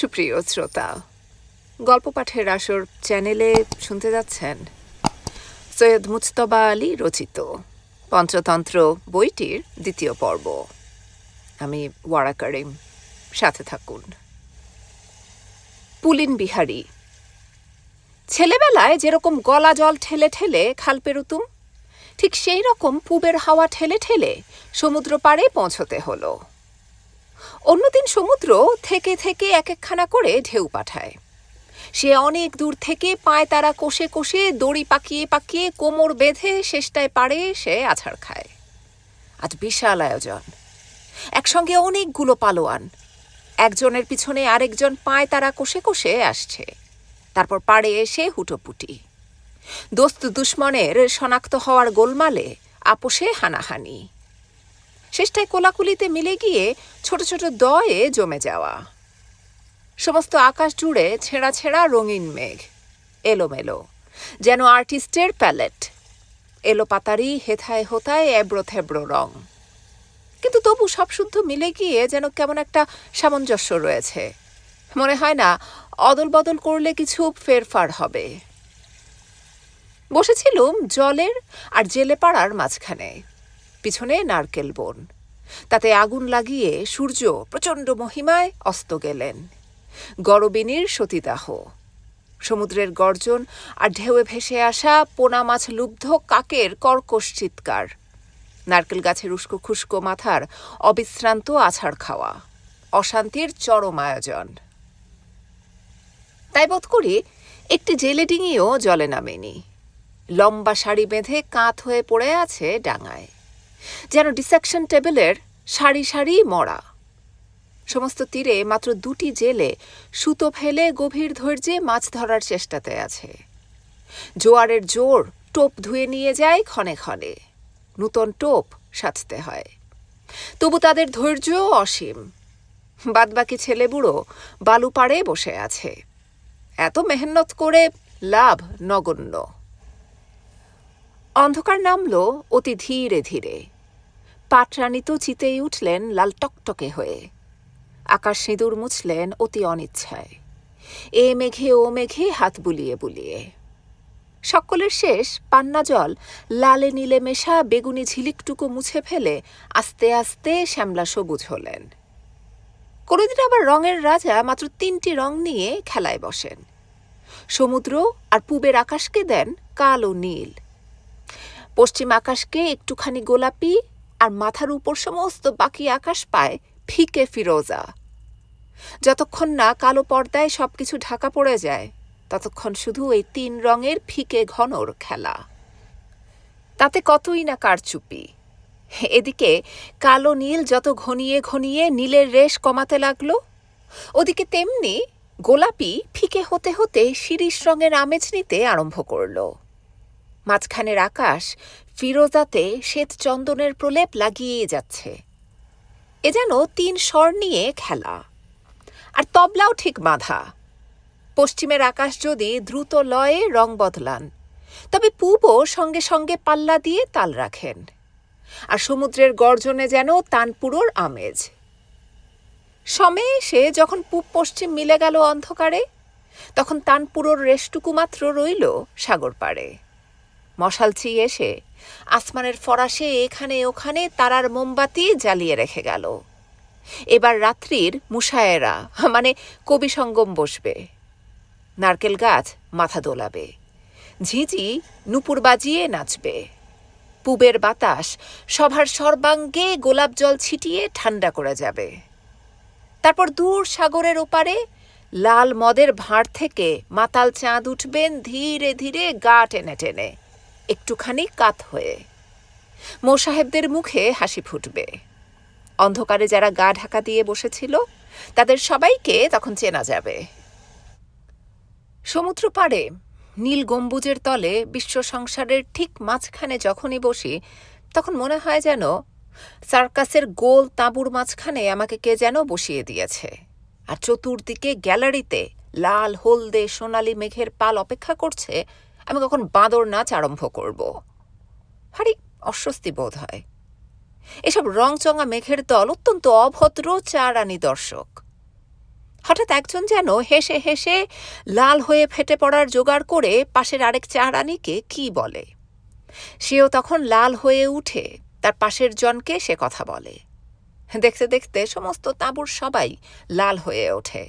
সুপ্রিয় শ্রোতা, গল্প পাঠের আসর চ্যানেলে শুনতে যাচ্ছেন সৈয়দ মুজতবা আলী রচিত, পঞ্চতন্ত্র বইটির দ্বিতীয় পর্ব। আমি ওয়ারা করিম, সাথে থাকুন। পুলিন বিহারী, ছেলেবেলায় যেরকম গলা জল ঠেলে ঠেলে খাল পেরুতুম, ঠিক সেই রকম পুবের হাওয়া ঠেলে ঠেলে সমুদ্র পাড়ে পৌঁছতে হলো। অন্যদিন সমুদ্র থেকে থেকে এক একখানা করে ঢেউ পাঠায়। সে অনেক দূর থেকে পায় তারা কষে কষে, দড়ি পাকিয়ে পাকিয়ে, কোমর বেঁধে শেষটায় পাড়ে সে আছাড় খায়। আজ বিশাল আয়োজন। একসঙ্গে অনেকগুলো পালোয়ান। একজনের পিছনে আরেকজন পায় তারা কষে কষে আসছে। তারপর পাড়ে এসে হুটোপুটি। দোস্ত দুশ্মনের শনাক্ত হওয়ার গোলমালে আপোষে হানাহানি। শেষটায় কোলাকুলিতে মিলে গিয়ে ছোট ছোট দয়ে জমে যাওয়া। সমস্ত আকাশ জুড়ে ছেঁড়া ছেঁড়া রঙিন মেঘ, এলোমেলো, যেন আর্টিস্টের প্যালেট। এলো পাতারি হেথায় হোথায় এবড়ো থেবড়ো রং। কিন্তু তবু সব শুদ্ধ মিলে গিয়ে যেন কেমন একটা সামঞ্জস্য রয়েছে। মনে হয় না, অদল বদল করলে কিছু ফেরফার হবে। বসেছিলুম জলের আর জেলে পাড়ার মাঝখানে। পিছনে নারকেল বন। তাতে আগুন লাগিয়ে সূর্য প্রচণ্ড মহিমায় অস্ত গেলেন। গরবিনীর সতীদাহ। সমুদ্রের গর্জন আর ঢেউয়ে ভেসে আসা পোনা মাছ লুব্ধ কাকের কর্কশ চিৎকার। নারকেল গাছের উস্কো খুস্কো মাথার অবিশ্রান্ত আছাড় খাওয়া। অশান্তির চরম আয়োজন। তাই বোধ করি একটি জেলে ডিঙিও জলে নামেনি। লম্বা শাড়ি বেঁধে কাঁত হয়ে পড়ে আছে ডাঙায়। যেন ডিসেকশন টেবিলের সারি সারি মরা। সমস্ত তীরে মাত্র দুটি জেলে সুতো ফেলে গভীর ধৈর্যে মাছ ধরার চেষ্টাতে আছে। জোয়ারের জোর টোপ ধুয়ে নিয়ে যায় ক্ষণে ক্ষণে। নূতন টোপ সাজতে হয়। তবু তাদের ধৈর্য অসীম। বাদবাকি ছেলে বুড়ো বালু পাড়ে বসে আছে। এত মেহনত করে লাভ নগণ্য। অন্ধকার নামল অতি ধীরে ধীরে। পাটরানী তো চিতেই উঠলেন লাল টকটকে হয়ে। আকাশ সিঁদুর মুছলেন অতি অনিচ্ছায়। এ মেঘে, ও মেঘে হাত বুলিয়ে বুলিয়ে। সকলের শেষ পান্না জল লালে নীলে মেশা বেগুনি ঝিলিকটুকু মুছে ফেলে আস্তে আস্তে শ্যামলা সবুজ হলেন। কোনোদিন আবার রঙের রাজা মাত্র তিনটি রং নিয়ে খেলায় বসেন। সমুদ্র আর পূবের আকাশকে দেন কালো নীল। পশ্চিম আকাশকে একটুখানি গোলাপি আর মাথার উপর সমস্ত বাকি আকাশ পায় ফিকে ফিরোজা। যতক্ষণ না কালো পর্দায় সবকিছু ঢাকা পড়ে যায়, ততক্ষণ শুধু এই তিন রঙের ফিকে ঘনর খেলা। তাতে কতই না কারচুপি। এদিকে কালো নীল যত ঘনিয়ে ঘনিয়ে নীলের রেশ কমাতে লাগল, ওদিকে তেমনি গোলাপি ফিকে হতে হতে শিরিষ রঙের আমেজ নিতে আরম্ভ করল। মাঝখানের আকাশ ফিরোজাতে শ্বেত চন্দনের প্রলেপ লাগিয়ে যাচ্ছে। এ যেন তিন স্বর নিয়ে খেলা। আর তবলাও ঠিক বাঁধা। পশ্চিমের আকাশ যদি দ্রুত লয়ে রং বদলান, তবে পূবও সঙ্গে সঙ্গে পাল্লা দিয়ে তাল রাখেন। আর সমুদ্রের গর্জনে যেন তানপুরোর আমেজ। সময়ে এসে যখন পূব পশ্চিম মিলে গেল অন্ধকারে, তখন তানপুরোর রেশটুকু মাত্র রইল সাগর পাড়ে। মশালছি এসে আসমানের ফরাসে এখানে ওখানে তারার মোমবাতি জ্বালিয়ে রেখে গেল। এবার রাত্রির মুশায়েরা মানে কবি সঙ্গম বসবে। নারকেল গাছ মাথা দোলাবে। ঝিঝি নুপুর বাজিয়ে নাচবে। পুবের বাতাস সভার সর্বাঙ্গে গোলাপ জল ছিটিয়ে ঠান্ডা করে যাবে। তারপর দূর সাগরের ওপারে লাল মদের ভাঁড় থেকে মাতাল চাঁদ উঠবেন ধীরে ধীরে গা টেনে টেনে। একটুখানি কাত হয়ে। মোসাহেবদের মুখে হাসি ফুটবে। অন্ধকারে যারা গা ঢাকা দিয়ে বসেছিল, তাদের সবাইকে তখন চেনা যাবে। সমুদ্র পাড়ে নীল গম্বুজের তলে বিশ্ব সংসারের ঠিক মাঝখানে যখনই বসি, তখন মনে হয় যেন সার্কাসের গোল তাঁবুর মাঝখানে আমাকে কে যেন বসিয়ে দিয়েছে। আর চতুর্দিকে গ্যালারিতে লাল হলদে সোনালি মেঘের পাল অপেক্ষা করছে আমি কখন বাঁদর নাচ আরম্ভ করব। হারি অস্বস্তি বোধ হয়। এসব রংচঙা মেঘের দল অত্যন্ত অভদ্র চারানি দর্শক। হঠাৎ একজন যেন হেসে হেসে লাল হয়ে ফেটে পড়ার জোগাড় করে পাশের আরেক চারানিকে কি বলে? সেও তখন লাল হয়ে উঠে, তার পাশের জনকে সে কথা বলে। দেখতে দেখতে সমস্ত তাঁবুর সবাই লাল হয়ে ওঠে।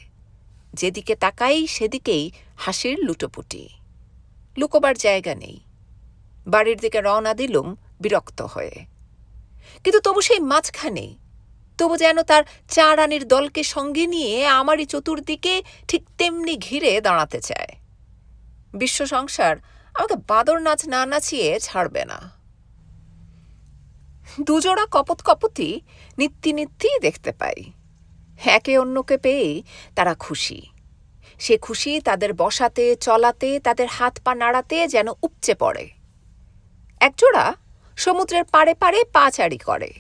যেদিকে তাকাই সেদিকেই হাসির লুটোপুটি। লুকোবার জায়গা নেই। বাড়ির দিকে রওনা দিলুম বিরক্ত হয়ে। কিন্তু তবু সেই মাঝখানে, তবু যেন তার চা রানীর দলকে সঙ্গে নিয়ে আমারই চতুর্দিকে ঠিক তেমনি ঘিরে দাঁড়াতে চায়। বিশ্ব সংসার আমাকে বাদর নাচ না নাচিয়ে ছাড়বে না। দুজোড়া কপত কপতি নিত্যি নিত্যি দেখতে পাই। একে অন্যকে পেয়েই তারা খুশি। সে খুশি তাদের বসাতে, চলাতে, তাদের হাত পা নাড়াতে যেন উপচে পড়ে। একজোড়া সমুদ্রের পাড়ে পাড়ে পাচারি করে।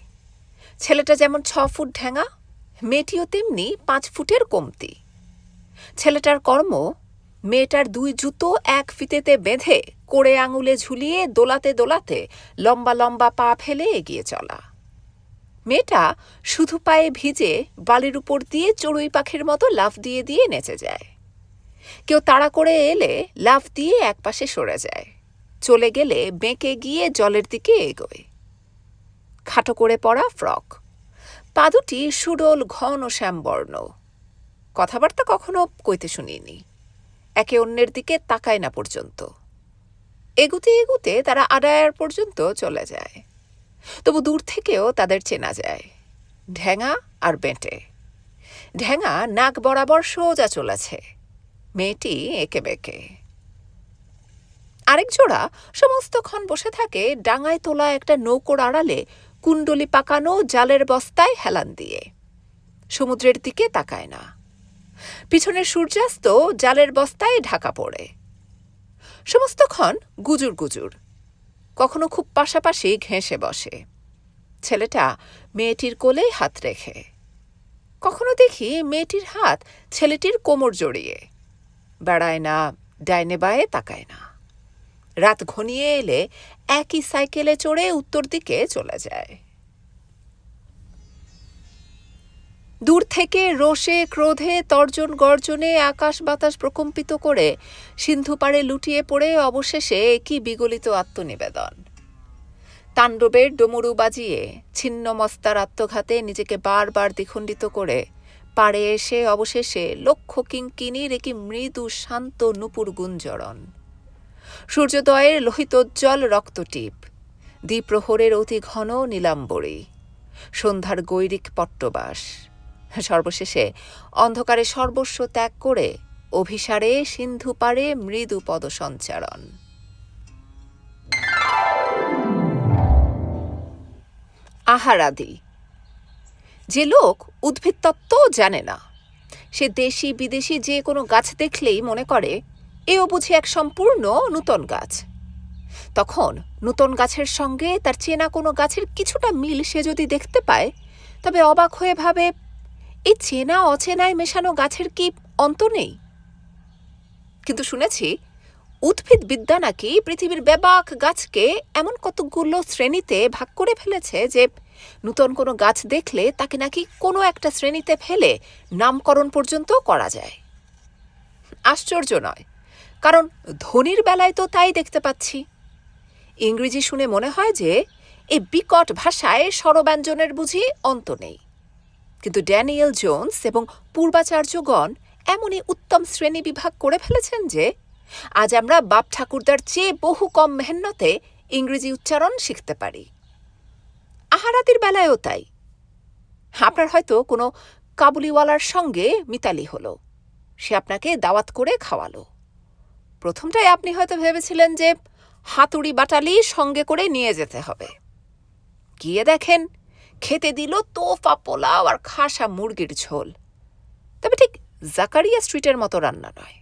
ছেলেটা যেমন ছ ফুট ঢ্যাঙা মেয়েটিও তেমনি পাঁচ ফুটের কমতি। ছেলেটার কর্ম, মেয়েটার দুই জুতো এক ফিতেতে বেঁধে কোড়ে আঙুলে ঝুলিয়ে দোলাতে দোলাতে লম্বা লম্বা পা ফেলে এগিয়ে চলা। মেয়েটা শুধু পায়ে ভিজে বালির উপর দিয়ে চড়ুই পাখির মতো লাফ দিয়ে দিয়ে নেচে যায়। কেউ তাড়া করে এলে লাফ দিয়ে একপাশে সরে যায়। চলে গেলে বেঁকে গিয়ে জলের দিকে এগোয়। খাটো করে পড়া ফ্রক। পা দুটি সুডোল ঘন শ্যামবর্ণ। কথাবার্তা কখনো কইতে শুনিনি। একে অন্যের দিকে তাকায় না পর্যন্ত। এগুতে এগুতে তারা আড়ায়ার পর্যন্ত চলে যায়। তবু দূর থেকেও তাদের চেনা যায়। ঢ্যাঙা আর বেঁটে। ঢ্যাঙা নাক বরাবর সোজা চলেছে। মেয়েটি এঁকে বেঁকে। আরেক জোড়া সমস্তক্ষণ বসে থাকে ডাঙায় তোলা একটা নৌকোর আড়ালে, কুণ্ডলি পাকানো জালের বস্তায় হেলান দিয়ে। সমুদ্রের দিকে তাকায় না। পিছনের সূর্যাস্ত জালের বস্তায় ঢাকা পড়ে। সমস্তক্ষণ গুজুর গুজুর। কখনো খুব পাশাপাশি ঘেঁষে বসে। ছেলেটা মেয়েটির কোলেই হাত রেখে। কখনো দেখি মেয়েটির হাত ছেলেটির কোমর জড়িয়ে। বেড়ায় না, ডাইনে বায়ে তাকায় না। রাত ঘনিয়ে এলে একই সাইকেলে চড়ে উত্তর দিকে চলে যায়। দূর থেকে রোষে, ক্রোধে, তর্জন গর্জনে আকাশ বাতাস প্রকম্পিত করে সিন্ধু পাড়ে লুটিয়ে পড়ে অবশেষে একই বিগলিত আত্মনিবেদন। তাণ্ডবের ডমরু বাজিয়ে, ছিন্ন মস্তার আত্মঘাতে নিজেকে বারবার দ্বিখণ্ডিত করে পাড়ে এসে অবশেষে লক্ষ কিঙ্কিনীর একই মৃদু শান্ত নুপুর গুঞ্জরণ। সূর্যোদয়ের লোহিতোজ্জ্বল রক্তটিপ, দ্বিপ্রহরের অতি ঘন নীলাম্বরী, সন্ধ্যার গৈরিক পট্টবাস। সর্বশেষে অন্ধকারে সর্বস্ব ত্যাগ করে অভিসারে সিন্ধু পারে মৃদু পদসঞ্চারণ। আহারাদি যে লোক উদ্ভিদতত্ত্বও জানে না। সে দেশি, বিদেশি যে কোনো গাছ দেখলেই মনে করে, এও বুঝি এক সম্পূর্ণ নূতন গাছ। তখন নূতন গাছের সঙ্গে তার চেনা কোনো গাছের কিছুটা মিল সে যদি দেখতে পায়, তবে অবাক হয়ে ভাবে, এই চেনা, অচেনায় মেশানো গাছের কি অন্ত নেই? কিন্তু শুনেছি, উদ্ভিদ বিদ্যা নাকি পৃথিবীর ব্যাপক গাছকে এমন কতগুলো শ্রেণীতে ভাগ করে ফেলেছে যে নূতন কোনো গাছ দেখলে তাকে নাকি কোনো একটা শ্রেণীতে ফেলে নামকরণ পর্যন্ত করা যায়। আশ্চর্য নয়, কারণ ধনির বেলায় তো তাই দেখতে পাচ্ছি। ইংরেজি শুনে মনে হয় যে এই বিকট ভাষায় স্বরব্যঞ্জনের বুঝি অন্ত নেই। কিন্তু ড্যানিয়েল জোন্স এবং পূর্বাচার্যগণ এমনই উত্তম শ্রেণি বিভাগ করে ফেলেছেন যে আজ আমরা বাপ ঠাকুরদার চেয়ে বহু কম মেহনতে ইংরেজি উচ্চারণ শিখতে পারি। আহারাতির বেলায়ও তাই। আপনার হয়তো কোনো কাবুলিওয়ালার সঙ্গে মিতালি হলো। সে আপনাকে দাওয়াত করে খাওয়ালো। প্রথমটাই আপনি হয়তো ভেবেছিলেন যে হাতুড়ি বাটালি সঙ্গে করে নিয়ে যেতে হবে। গিয়ে দেখেন, খেতে দিল তোফা পোলাও আর খাসা মুরগির ঝোল। তবে ঠিক জাকারিয়া স্ট্রিটের মতো রান্না নয়।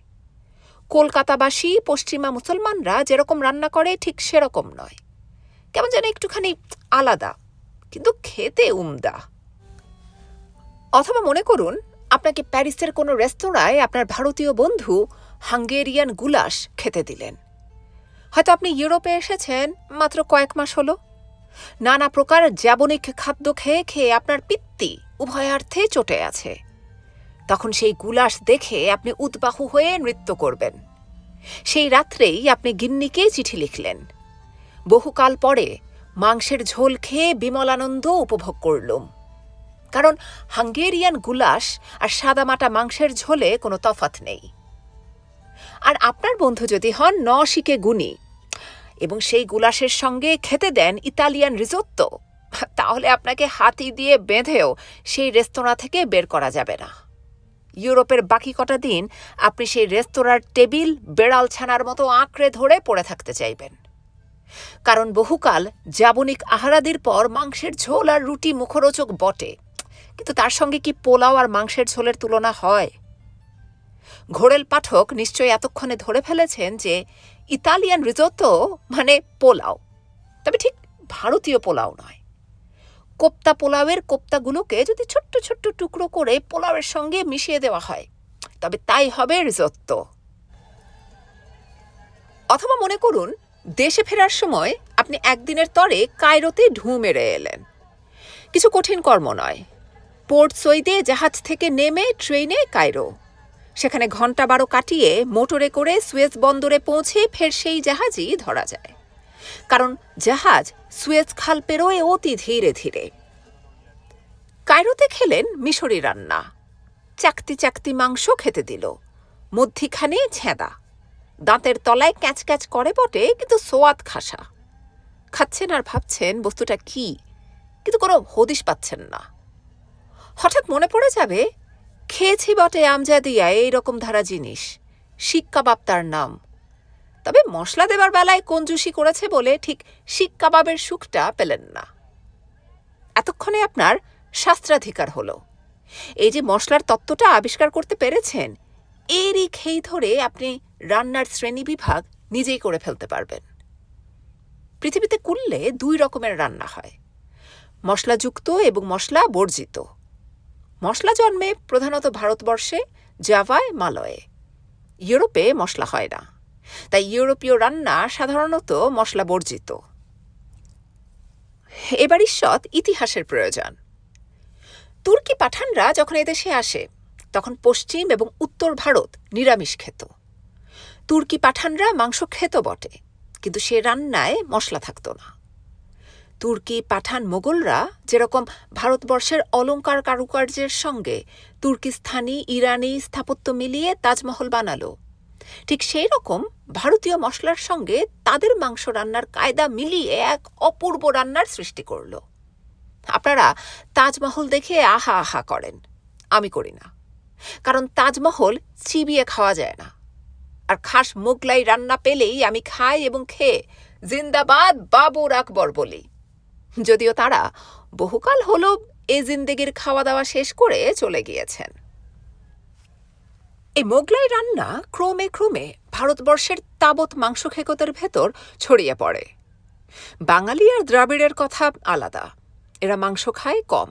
কলকাতাবাসী, পশ্চিমা মুসলমানরা যেরকম রান্না করে, ঠিক সেরকম নয়। কেমন যেন একটুখানি আলাদা। কিন্তু খেতে উমদা। অথবা মনে করুন, আপনাকে প্যারিসের কোনো রেস্তোরাঁয় আপনার ভারতীয় বন্ধু হাঙ্গেরিয়ান গুলাস খেতে দিলেন। হয়তো আপনি ইউরোপে এসেছেন, মাত্র কয়েক মাস হলো। নানা প্রকার জ্যাবনিক খাদ্য খেয়ে খেয়ে আপনার পিত্তি উভয়ার্থে চটে আছে। তখন সেই গুলাস দেখে আপনি উদ্বাহু হয়ে নৃত্য করবেন। সেই রাত্রেই আপনি গিন্নিকে চিঠি লিখলেন। বহুকাল পরে মাংসের ঝোল খেয়ে বিমলানন্দ উপভোগ করলুম। কারণ হাঙ্গেরিয়ান গুলাস আর সাদামাটা মাংসের ঝোলে কোনো তফাত নেই। আর আপনার বন্ধু যদি হন ন শিকে গুণী এবং সেই গুলাসের সঙ্গে খেতে দেন ইতালিয়ান রিজোত্তো তাহলে আপনাকে হাতি দিয়ে বেঁধেও সেই রেস্তোরাঁ থেকে বের করা যাবে না। ইউরোপের বাকি কটা দিন আপনি সেই রেস্তোরাঁর টেবিল বেড়াল ছানার মতো আঁকড়ে ধরে পড়ে থাকতে চাইবেন। কারণ বহুকাল জাবনিক আহারাদির পর মাংসের ঝোল আর রুটি মুখরোচক বটে। কিন্তু তার সঙ্গে কি পোলাও আর মাংসের ঝোলের তুলনা হয়? ঘোড়েল পাঠক নিশ্চয়ই এতক্ষণে ধরে ফেলেছেন যে ইতালিয়ান রিজোতো মানে পোলাও। তবে ঠিক ভারতীয় পোলাও নয়। কোপ্তা পোলাওয়ের কোপ্তাগুলোকে যদি ছোট্ট ছোট্ট টুকরো করে পোলাওয়ের সঙ্গে মিশিয়ে দেওয়া হয়, তবে তাই হবে রিজোত্তো অথবা মনে করুন দেশে ফেরার সময় আপনি একদিনের তরে কায়রোতে ঢু মেরে এলেন। কিছু কঠিন কর্ম নয়। পোর্ট সৈদে জাহাজ থেকে নেমে ট্রেনে কায়রো। সেখানে ঘণ্টা বারো কাটিয়ে মোটরে করে সুয়েজ বন্দরে পৌঁছে ফের সেই জাহাজই ধরা যায়। কারণ জাহাজ সুয়েজ খাল পেরোয় অতি ধীরে ধীরে। কায়রোতে খেলেন মিশরি রান্না। চাকতি চাকতি মাংস খেতে দিল। মধ্যিখানে ছেঁদা। দাঁতের তলায় ক্যাচ ক্যাচ করে বটে, কিন্তু সোয়াদ খাসা। খাচ্ছেন আর ভাবছেন বস্তুটা কি, কিন্তু কোনো হদিশ পাচ্ছেন না। হঠাৎ মনে পড়ে যাবে, খেয়েছি বটে আমজাদিয়া, এইরকম ধারা জিনিস। শিক কাবাব তার নাম। তবে মশলা দেবার বেলায় কঞ্জুসি করেছে বলে ঠিক শিক কাবাবের সুখটা পেলেন না। এতক্ষণে আপনার শাস্ত্রাধিকার হলো। এই যে মশলার তত্ত্বটা আবিষ্কার করতে পেরেছেন, এরই খেই ধরে আপনি রান্নার শ্রেণি বিভাগ নিজেই করে ফেলতে পারবেন। পৃথিবীতে কুললে দুই রকমের রান্না হয়। মশলাযুক্ত এবং মশলা বর্জিত মশলা জন্মে প্রধানত ভারতবর্ষে, জাভায়, মালয়ে। ইউরোপে মশলা হয় না। তাই ইউরোপীয় রান্না সাধারণত মশলা বর্জিত এবার ঈশ্বর ইতিহাসের প্রয়োজন। তুর্কি পাঠানরা যখন এদেশে আসে, তখন পশ্চিম এবং উত্তর ভারত নিরামিষ খেত তুর্কি পাঠানরা মাংস খেত বটে, কিন্তু সে রান্নায় মশলা থাকত না। তুর্কি পাঠান মোগলরা যেরকম ভারতবর্ষের অলঙ্কার কারুকার্যের সঙ্গে তুর্কিস্থানি ইরানি স্থাপত্য মিলিয়ে তাজমহল বানালো, ঠিক সেই রকম ভারতীয় মশলার সঙ্গে তাদের মাংস রান্নার কায়দা মিলিয়ে এক অপূর্ব রান্নার সৃষ্টি করল। আপনারা তাজমহল দেখে আহা আহা করেন, আমি করি না, কারণ তাজমহল চিবিয়ে খাওয়া যায় না। আর খাস মোগলাই রান্না পেলেই আমি খাই এবং খেয়ে। জিন্দাবাদ বাবুর আকবর বলি। যদিও তারা বহুকাল হলো এ জিন্দেগির খাওয়া দাওয়া শেষ করে চলে গিয়েছেন। এই মোগলাই রান্না ক্রমে ক্রমে ভারতবর্ষের তাবৎ খেকতের ভেতর ছড়িয়ে পড়ে। বাঙালি আর দ্রাবিড়ের কথা আলাদা। এরা মাংস খায় কম।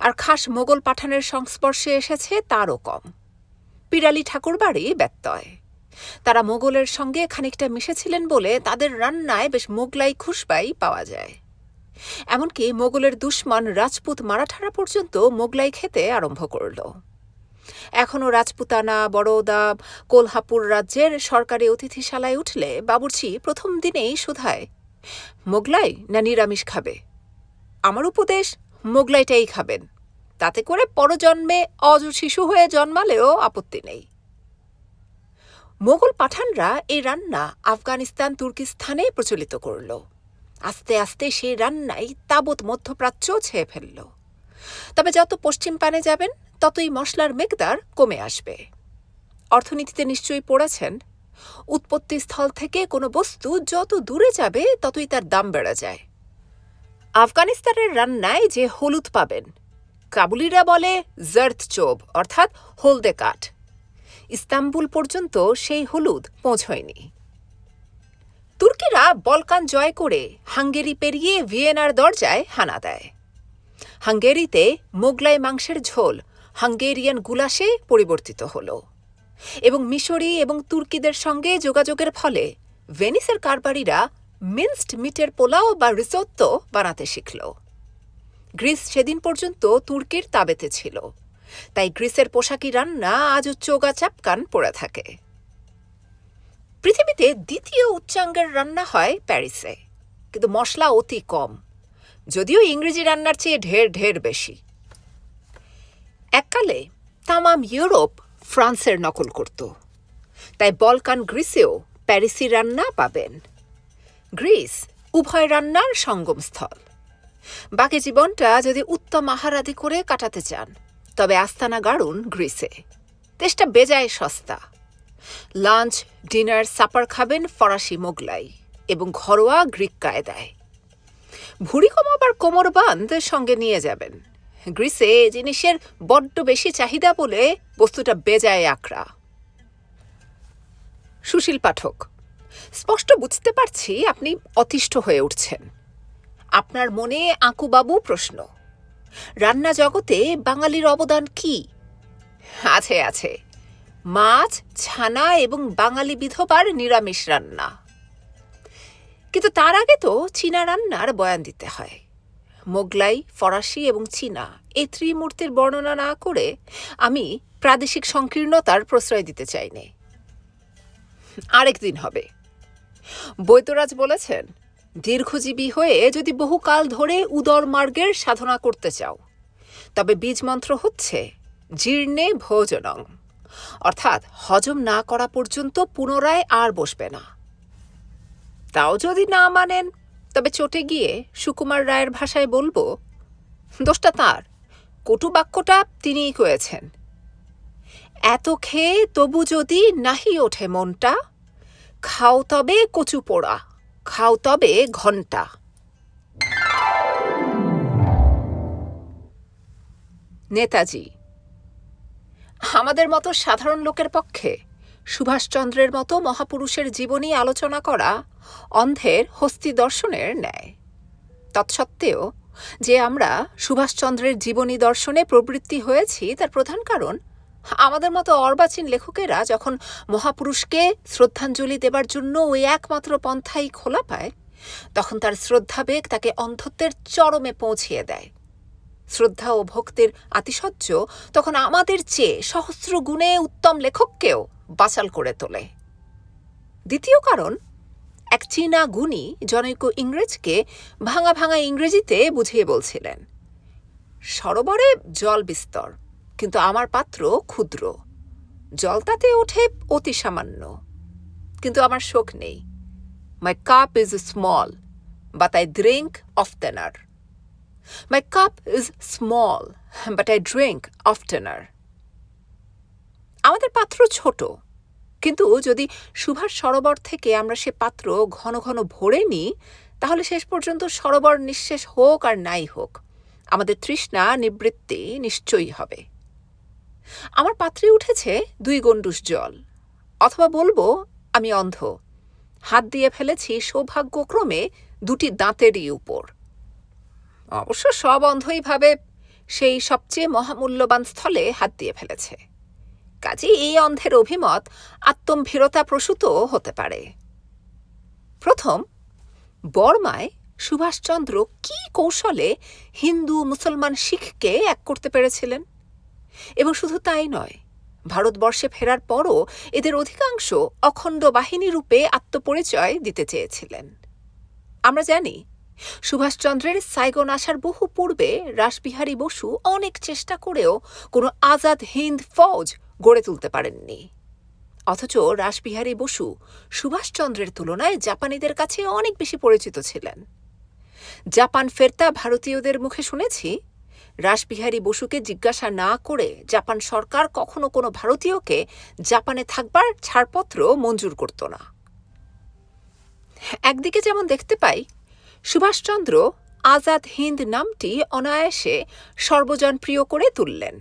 আর খাস মোগল পাঠানের সংস্পর্শে এসেছে তারও কম। পিরালি ঠাকুর বাড়ি ব্যত্যয়। তারা মোগলের সঙ্গে খানিকটা মিশেছিলেন বলে তাদের রান্নায় বেশ মোগলাই খুশবাই পাওয়া যায়। এমনকি মোগলের দুশ্মন রাজপুত মারাঠারা পর্যন্ত মোগলাই খেতে আরম্ভ করল। এখনও রাজপুতানা বড়োদা কোলহাপুর রাজ্যের সরকারি অতিথিশালায় উঠলে বাবুর্চি প্রথম দিনেই শুধায়, মোগলাই না নিরামিষ খাবে? আমার উপদেশ, মোগলাইটাই খাবেন। তাতে করে পরজন্মে অজ শিশু হয়ে জন্মালেও আপত্তি নেই। মোগল পাঠানরা এই রান্না আফগানিস্তান, তুর্কিস্তানে প্রচলিত করল। আস্তে আস্তে সেই রান্নাই তাবৎ মধ্যপ্রাচ্য ছেয়ে ফেলল। তবে যত পশ্চিম পানে যাবেন, ততই মশলার মেকদার কমে আসবে। অর্থনীতিতে নিশ্চয়ই পড়েছেন উৎপত্তি স্থল থেকে কোনো বস্তু যত দূরে যাবে, ততই তার দাম বেড়ে যায়। আফগানিস্তানের রান্নায় যে হলুদ পাবেন, কাবুলিরা বলে জার্থ চোব, অর্থাৎ হলদে কাঠ। ইস্তাম্বুল পর্যন্ত সেই হলুদ পৌঁছয়নি তুর্কিরা বলকান জয় করে হাঙ্গেরি পেরিয়ে ভিয়েনার দরজায় হানা দেয়। হাঙ্গেরিতে মোগলাই মাংসের ঝোল হাঙ্গেরিয়ান গুলাসে পরিবর্তিত হল এবং মিশরি এবং তুর্কিদের সঙ্গে যোগাযোগের ফলে ভেনিসের কারবারিরা মিন্সড মিটের পোলাও বা রিসোত্তো বানাতে শিখল। গ্রিস সেদিন পর্যন্ত তুর্কির তাবেতে ছিল। তাই গ্রিসের পোশাকি রান্না আজও চোগা চাপকান পড়ে থাকে। পৃথিবীতে দ্বিতীয় উচ্চাঙ্গের রান্না হয় প্যারিসে, কিন্তু মশলা অতি কম, যদিও ইংরেজি রান্নার চেয়ে ঢের ঢের বেশি। এককালে তামাম ইউরোপ ফ্রান্সের নকল করত, তাই বলকান গ্রিসেও প্যারিসি রান্না পাবেন। গ্রিস উভয় রান্নার সঙ্গমস্থল বাকি জীবনটা যদি উত্তম আহারাদি করে কাটাতে চান তবে আস্তানা গাড়ুন গ্রিসে। দেশটা বেজায় সস্তা। লাঞ্চ, ডিনার, সাপার খাবেন ফরাসি মোগলাই এবং ঘরোয়া গ্রিক কায়দায়। ভুড়ি কমাবার কোমর বাঁধ সঙ্গে নিয়ে যাবেন। গ্রিসে জিনিসের বড্ড বেশি চাহিদা বলে বস্তুটা বেজায় আঁকড়া। সুশীল পাঠক, স্পষ্ট বুঝতে পারছি আপনি অতিষ্ঠ হয়ে উঠছেন। আপনার মনে আঁকুবাবু প্রশ্ন। রান্না জগতে বাঙালির অবদান কি? আছে আছে। মাছ, ছানা এবং বাঙালি বিধবার নিরামিষ রান্না। কিন্তু তার আগে তো চীনা রান্নার বয়ান দিতে হয়। মোগলাই, ফরাসি এবং চীনা এই ত্রিমূর্তির বর্ণনা না করে আমি প্রাদেশিক সংকীর্ণতার প্রশ্রয় দিতে চাইনি। আরেক দিন হবে। বৈতরাজ বলেছেন দীর্ঘজীবী হয়ে যদি বহুকাল ধরে উদর মার্গের সাধনা করতে চাও। তবে বীজ মন্ত্র হচ্ছে জীর্ণে ভোজনং। অর্থাৎ হজম না করা পর্যন্ত পুনরায় আর বসবে না। তাও যদি না মানেন, তবে চটে গিয়ে সুকুমার রায়ের ভাষায় বলব, দোষটা তার। কটু বাক্যটা তিনিই কয়েছেন। এত খেয়ে তবু যদি নাহি ওঠে মনটা, খাও তবে কচু পোড়া। খাও তবে ঘণ্টা। নেতাজি, আমাদের মতো সাধারণ লোকের পক্ষে সুভাষচন্দ্রের মতো মহাপুরুষের জীবনী আলোচনা করা অন্ধের হস্তি দর্শনের ন্যায়। তৎসত্ত্বেও যে আমরা সুভাষচন্দ্রের জীবনী দর্শনে প্রবৃত্তি হয়েছি তার প্রধান কারণ আমাদের মতো অর্বাচীন লেখকেরা যখন মহাপুরুষকে শ্রদ্ধাঞ্জলি দেবার জন্য ওই একমাত্র পন্থাই খোলা পায়, তখন তার শ্রদ্ধাবেগ তাকে অন্ধত্বের চরমে পৌঁছিয়ে দেয়। শ্রদ্ধা ও ভক্তের আতিশয্য তখন আমাদের চেয়ে সহস্র গুণে উত্তম লেখককেও বাচাল করে তোলে। দ্বিতীয় কারণ, এক চীনা গুণী জনৈক ইংরেজকে ভাঙা ভাঙা ইংরেজিতে বুঝিয়ে বলছিলেন, সরোবরে জল বিস্তর। কিন্তু আমার পাত্র ক্ষুদ্র। জল তাতে ওঠে অতি সামান্য। কিন্তু আমার শোক নেই। My cup is small but I drink oftener my cup is small but I drink oftener আমাদের পাত্র ছোট, কিন্তু যদি সুভাষ সরোবর থেকে আমরা সে পাত্র ঘন ঘন ভরে নিই, তাহলে শেষ পর্যন্ত সরোবর নিঃশেষ হোক আর নাই হোক। আমাদের তৃষ্ণা নিবৃত্তি নিশ্চয়ই হবে। আমার পাত্রে উঠেছে দুই গণ্ডুস জল। অথবা বলব, আমি অন্ধ। হাত দিয়ে ফেলেছি সৌভাগ্যক্রমে দুটি দাঁতেরই উপর। অবশ্য সব অন্ধই ভাবে সেই সবচেয়ে মহামূল্যবান স্থলে হাত দিয়ে ফেলেছে। কাজে এই অন্ধের অভিমত আত্মম্ভীরতা প্রসূত হতে পারে। প্রথম, বর্মায় সুভাষচন্দ্র কি কৌশলে হিন্দু মুসলমান শিখকে এক করতে পেরেছিলেন? এবং শুধু তাই নয়, ভারতবর্ষে ফেরার পরও এদের অধিকাংশ অখণ্ড বাহিনী রূপে আত্মপরিচয় দিতে চেয়েছিলেন। আমরা জানি, সুভাষচন্দ্রের সাইগন আসার বহু পূর্বে রাসবিহারী বসু অনেক চেষ্টা করেও কোনো আজাদ হিন্দ ফৌজ গড়ে তুলতে পারেননি। অথচ রাসবিহারী বসু সুভাষচন্দ্রের তুলনায় জাপানিদের কাছে অনেক বেশি পরিচিত ছিলেন। জাপান ফেরতা ভারতীয়দের মুখে শুনেছি রাসবিহারী বসুকে জিজ্ঞাসা না করে জাপান সরকার কখনো কোনো ভারতীয়কে জাপানে থাকবার ছাড়পত্র মঞ্জুর করত না। একদিকে যেমন দেখতে পাই, সুভাষচন্দ্র আজাদ হিন্দ নামটি অনায়াসে সর্বজনপ্রিয় করে তুললেন।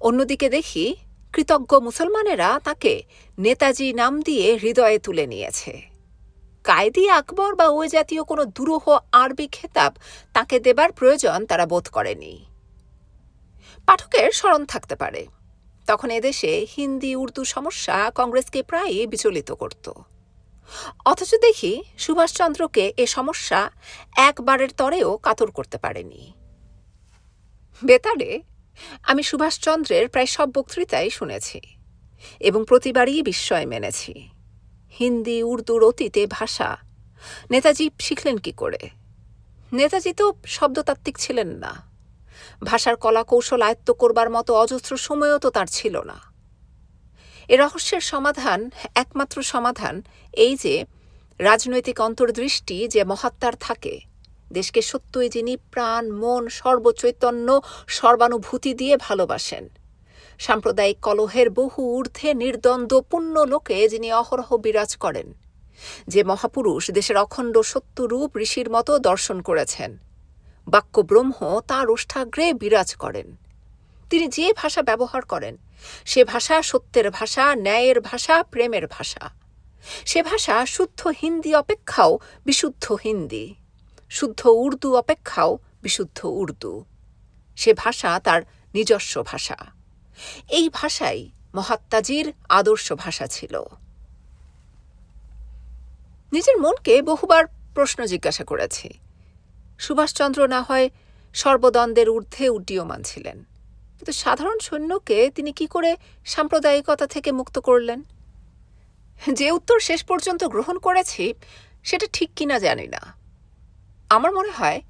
অন্যদিকে দেখি, কৃতজ্ঞ মুসলমানেরা তাকে নেতাজি নাম দিয়ে হৃদয়ে তুলে নিয়েছে। কায়দি আকবর বা ওই জাতীয় কোনো দুরূহ আরবি খেতাব তাকে দেবার প্রয়োজন তারা বোধ করেনি। পাঠকের স্মরণ থাকতে পারে। তখন এদেশে হিন্দি, উর্দু সমস্যা কংগ্রেসকে প্রায়ই বিচলিত করত। অথচ দেখি সুভাষচন্দ্রকে এ সমস্যা একবারের তরেও কাতর করতে পারেনি। বেতারে আমি সুভাষচন্দ্রের প্রায় সব বক্তৃতাই শুনেছি এবং প্রতিবারই বিস্ময় মেনেছি। হিন্দি উর্দুর অতীতে ভাষা। নেতাজি শিখলেন কি করে? নেতাজি তো শব্দতাত্ত্বিক ছিলেন না। ভাষার কলা কৌশল আয়ত্ত করবার মতো অজস্র সময়ও তো তার ছিল না। এ রহস্যের সমাধান, একমাত্র সমাধান, এই যে রাজনৈতিক অন্তর্দৃষ্টি যে মহাত্মার থাকে, দেশকে সত্যই যিনি প্রাণ, মন, সর্বচৈতন্য, সর্বানুভূতি দিয়ে ভালোবাসেন। সাম্প্রদায়িক কলহের বহু ঊর্ধ্বে নির্দ্বন্দ্ব পুণ্য লোকে যিনি অহরহ বিরাজ করেন। যে মহাপুরুষ দেশের অখণ্ড সত্যরূপ ঋষির মতো দর্শন করেছেন। বাক্য ব্রহ্ম তাঁর ওষ্ঠাগ্রে বিরাজ করেন। তিনি যে ভাষা ব্যবহার করেন, সে ভাষা সত্যের ভাষা, ন্যায়ের ভাষা, প্রেমের ভাষা। সে ভাষা শুদ্ধ হিন্দি অপেক্ষাও বিশুদ্ধ হিন্দি, শুদ্ধ উর্দু অপেক্ষাও বিশুদ্ধ উর্দু। সে ভাষা তার নিজস্ব ভাষা। এই ভাষাই মহাত্মাজির আদর্শ ভাষা ছিল। নিজের মনকে বহুবার প্রশ্ন জিজ্ঞাসা করেছি। সুভাষচন্দ্র না হয় সর্বদ্বন্দ্বের ঊর্ধ্বে উড্ডীয়মান ছিলেন। কিন্তু সাধারণ সৈন্যকে তিনি কি করে সাম্প্রদায়িকতা থেকে মুক্ত করলেন? যে উত্তর শেষ পর্যন্ত গ্রহণ করেছি, সেটা ঠিক কিনা জানি না। আমার মনে হয়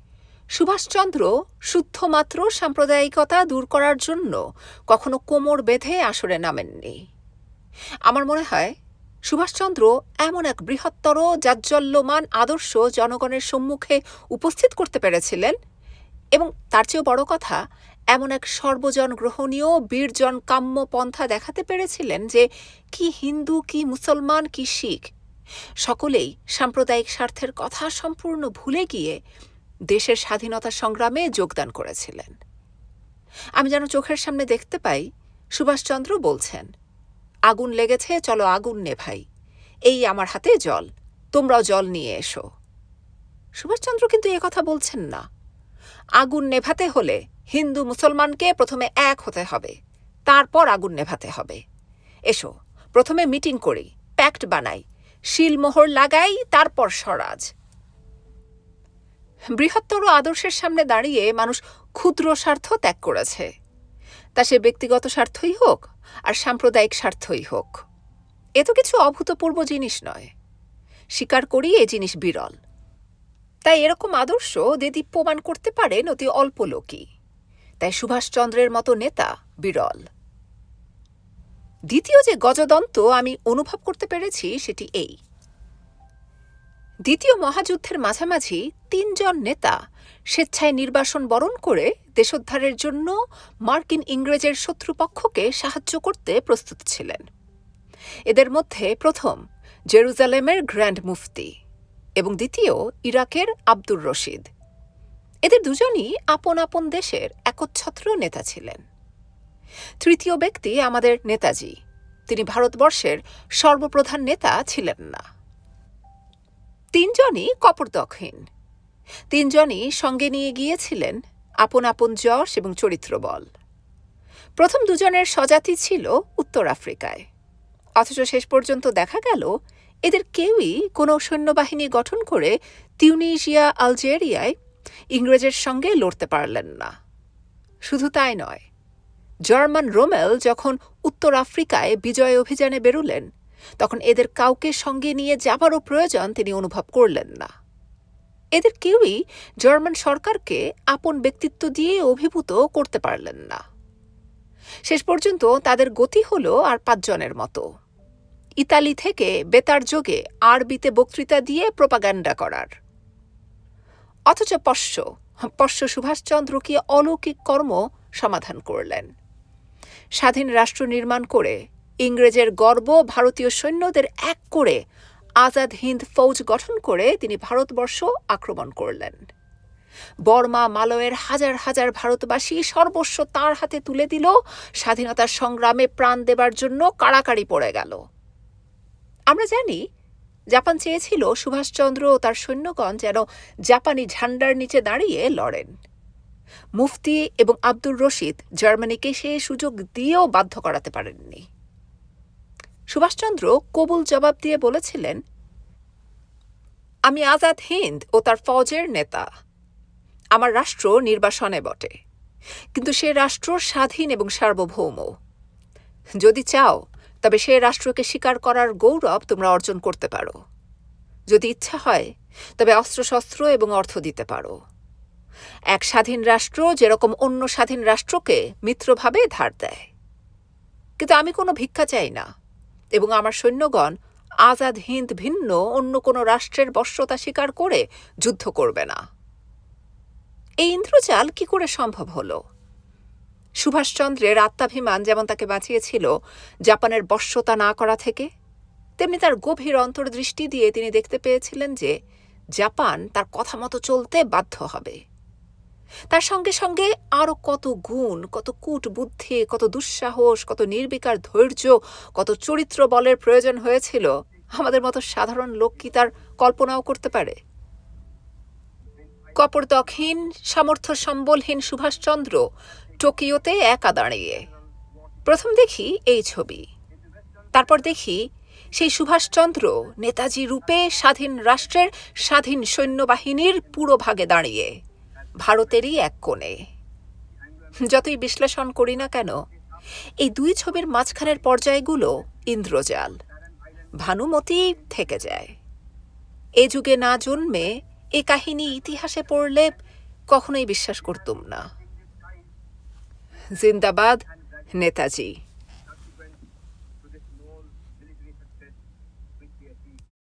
সুভাষচন্দ্র শুদ্ধমাত্র সাম্প্রদায়িকতা দূর করার জন্য কখনো কোমর বেঁধে আসরে নামেননি। আমার মনে হয়, সুভাষচন্দ্র এমন এক বৃহত্তর জাজ্জল্যমান আদর্শ জনগণের সম্মুখে উপস্থিত করতে পেরেছিলেন এবং তার চেয়েও বড় কথা, এমন এক সর্বজন গ্রহণীয় বীরজন কাম্য পন্থা দেখাতে পেরেছিলেন যে কি হিন্দু, কি মুসলমান, কি শিখ, সকলেই সাম্প্রদায়িক স্বার্থের কথা সম্পূর্ণ ভুলে গিয়ে দেশের স্বাধীনতা সংগ্রামে যোগদান করেছিলেন। আমি যেন চোখের সামনে দেখতে পাই, সুভাষচন্দ্র বলছেন, আগুন লেগেছে, চলো আগুন নেভাই। এই আমার হাতে জল, তোমরাও জল নিয়ে এসো। সুভাষচন্দ্র কিন্তু এ কথা বলছেন না। আগুন নেভাতে হলে হিন্দু মুসলমানকে প্রথমে এক হতে হবে, তারপর আগুন নেভাতে হবে। এসো, প্রথমে মিটিং করি, প্যাক্ট বানাই, শিলমোহর লাগাই, তারপর স্বরাজ। বৃহত্তর আদর্শের সামনে দাঁড়িয়ে মানুষ ক্ষুদ্র স্বার্থ ত্যাগ করেছে। তা সে ব্যক্তিগত স্বার্থই হোক আর সাম্প্রদায়িক স্বার্থই হোক। এ তো কিছু অভূতপূর্ব জিনিস নয়। স্বীকার করি এ জিনিস বিরল। তাই এরকম আদর্শ দেদীপ্যমান করতে পারেন অতি অল্প লোকই। তাই সুভাষচন্দ্রের মতো নেতা বিরল। দ্বিতীয় যে গজদন্ত আমি অনুভব করতে পেরেছি সেটি এই। দ্বিতীয় মহাযুদ্ধের মাঝামাঝি তিনজন নেতা স্বেচ্ছায় নির্বাসন বরণ করে দেশোদ্ধারের জন্য মার্কিন ইংরেজের শত্রুপক্ষকে সাহায্য করতে প্রস্তুত ছিলেন। এদের মধ্যে প্রথম জেরুজালেমের গ্র্যান্ড মুফতি এবং দ্বিতীয় ইরাকের আব্দুর রশিদ। এদের দুজনই আপন আপন দেশের একচ্ছত্র নেতা ছিলেন। তৃতীয় ব্যক্তি আমাদের নেতাজি। তিনি ভারতবর্ষের সর্বপ্রধান নেতা ছিলেন না। তিনজনই কপরদক্ষহীন। তিনজনই সঙ্গে নিয়ে গিয়েছিলেন আপন আপন যশ এবং চরিত্র বল। প্রথম দুজনের স্বজাতি ছিল উত্তর আফ্রিকায়। অথচ শেষ পর্যন্ত দেখা গেল, এদের কেউই কোনো সৈন্যবাহিনী গঠন করে তিউনিশিয়া, আলজেরিয়ায় ইংরেজের সঙ্গে লড়তে পারলেন না। শুধু তাই নয়, জার্মান রোমেল যখন উত্তর আফ্রিকায় বিজয় অভিযানে বেরুলেন তখন এদের কাউকে সঙ্গে নিয়ে যাবারও প্রয়োজন তিনি অনুভব করলেন না। এদের কেউই জার্মান সরকারকে আপন ব্যক্তিত্ব দিয়ে অভিভূত করতে পারলেন না। শেষ পর্যন্ত তাদের গতি হল আর পাঁচজনের মতো। ইতালি থেকে বেতার যোগে আরবিতে বক্তৃতা দিয়ে প্রপাগান্ডা করার। অথচ পশ্য পশ্য সুভাষচন্দ্র কি অলৌকিক কর্ম সমাধান করলেন। স্বাধীন রাষ্ট্র নির্মাণ করে ইংরেজের গর্ব ভারতীয় সৈন্যদের এক করে আজাদ হিন্দ ফৌজ গঠন করে তিনি ভারতবর্ষ আক্রমণ করলেন। বর্মা মালয়ের হাজার হাজার ভারতবাসী সর্বস্ব তার হাতে তুলে দিল স্বাধীনতার সংগ্রামে প্রাণ দেবার জন্য কাড়াকাড়ি পড়ে গেল। আমরা জানি, জাপান চেয়েছিল সুভাষচন্দ্র ও তার সৈন্যগণ যেন জাপানি ঝান্ডার নিচে দাঁড়িয়ে লড়েন। মুফতি এবং আব্দুর রশিদ জার্মানিকে সে সুযোগ দিয়েও বাধ্য করাতে পারেননি। সুভাষচন্দ্র কবুল জবাব দিয়ে বলেছিলেন, আমি আজাদ হিন্দ ও তার ফৌজের নেতা। আমার রাষ্ট্র নির্বাসনে বটে, কিন্তু সে রাষ্ট্র স্বাধীন এবং সার্বভৌম। যদি চাও, তবে সে রাষ্ট্রকে স্বীকার করার গৌরব তোমরা অর্জন করতে পারো। যদি ইচ্ছা হয়, তবে অস্ত্রশস্ত্র এবং অর্থ দিতে পারো। এক স্বাধীন রাষ্ট্র যেরকম অন্য স্বাধীন রাষ্ট্রকে মিত্রভাবে ধার দেয়। কিন্তু আমি কোনো ভিক্ষা চাই না। এবং আমার সৈন্যগণ আজাদ হিন্দ ভিন্ন অন্য কোনো রাষ্ট্রের বশ্যতা স্বীকার করে যুদ্ধ করবে না। এই ইন্দ্রজাল কি করে সম্ভব হলো? সুভাষচন্দ্রের আত্মাভিমান যেমন তাকে বাঁচিয়েছিল, জাপানের বশ্যতা না করা থেকে, তেমনি তার গভীর অন্তর্দৃষ্টি দিয়ে তিনি দেখতে পেয়েছিলেন যে জাপান তার কথা মতো চলতে বাধ্য হবে। তার সঙ্গে সঙ্গে আরও কত গুণ, কত কূট বুদ্ধি, কত দুঃসাহস, কত নির্বিকার ধৈর্য, কত চরিত্র বলের প্রয়োজন হয়েছিল। আমাদের মতো সাধারণ লোক কি তার কল্পনাও করতে পারে? কপরদকহীন সামর্থ্য সম্বলহীন সুভাষচন্দ্র টোকিওতে একা দাঁড়িয়ে। প্রথম দেখি এই ছবি। তারপর দেখি সেই সুভাষচন্দ্র নেতাজি রূপে স্বাধীন রাষ্ট্রের স্বাধীন সৈন্যবাহিনীর পুরো ভাগে দাঁড়িয়ে। ভারতেরই এক কোণে। যতই বিশ্লেষণ করি না কেন, এই দুই ছবির মাঝখানের পর্যায়গুলো ইন্দ্রজাল। ভানুমতি থেকে যায়। এ যুগে না জন্মে এ কাহিনী ইতিহাসে পড়লে কখনোই বিশ্বাস করতুম না। জিন্দাবাদ, নেতাজি।